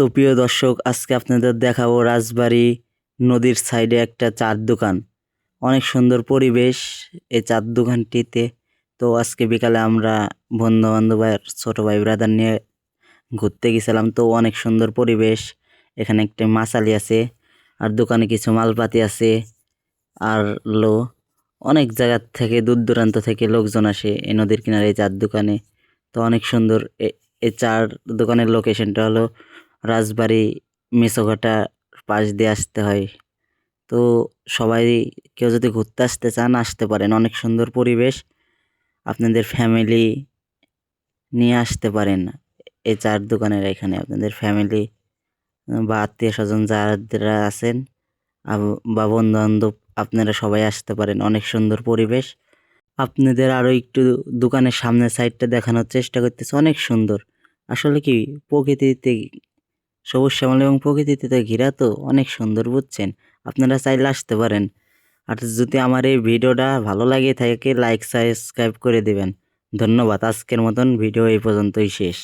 তো প্রিয় দর্শক, আজকে আপনাদের দেখাবো রাজবাড়ি নদীর সাইডে একটা চার দোকান। অনেক সুন্দর পরিবেশ এই চার দোকানটিতে। তো আজকে বিকালে আমরা বন্ধু বান্ধব আর ছোট ভাই ব্রাদার নিয়ে ঘুরতে গেছিলাম। তো অনেক সুন্দর পরিবেশ। এখানে একটি মাছালি আছে, আর দোকানে কিছু মালপাতি আছে, আর লো, অনেক জায়গার থেকে, দূর দূরান্ত থেকে লোকজন আসে এই নদীর কিনারে চার দোকানে। তো অনেক সুন্দর এ- চার দোকানের লোকেশনটা হলো রাজবাড়ি মেসোঘাটা পাশ দিয়ে আসতে হয়। তো সবাই কেউ যদি ঘুরতে আসতে চান, আসতে পারেন। অনেক সুন্দর পরিবেশ। আপনাদের ফ্যামিলি নিয়ে আসতে পারেন। এই চার দোকানের এখানে আপনাদের ফ্যামিলি বা আত্মীয় স্বজন যারা আছেন বা বন্ধু বান্ধব আপনারা সবাই আসতে পারেন। অনেক সুন্দর পরিবেশ। আপনাদের আরও একটু দোকানের সামনের সাইডটা দেখানোর চেষ্টা করতেছে। অনেক সুন্দর। আসলে কি, প্রকৃতিতে সবুজ শ্যামল এবং প্রকৃতিতে তো ঘেরা তো অনেক সুন্দর বুঝছেন। আপনারা চাইলে আসতে পারেন। আর যদি আমার এই ভিডিওটা ভালো লাগে থাকে লাইক সাবস্ক্রাইব করে দেবেন। ধন্যবাদ। আজকের মতন ভিডিও এই পর্যন্তই শেষ।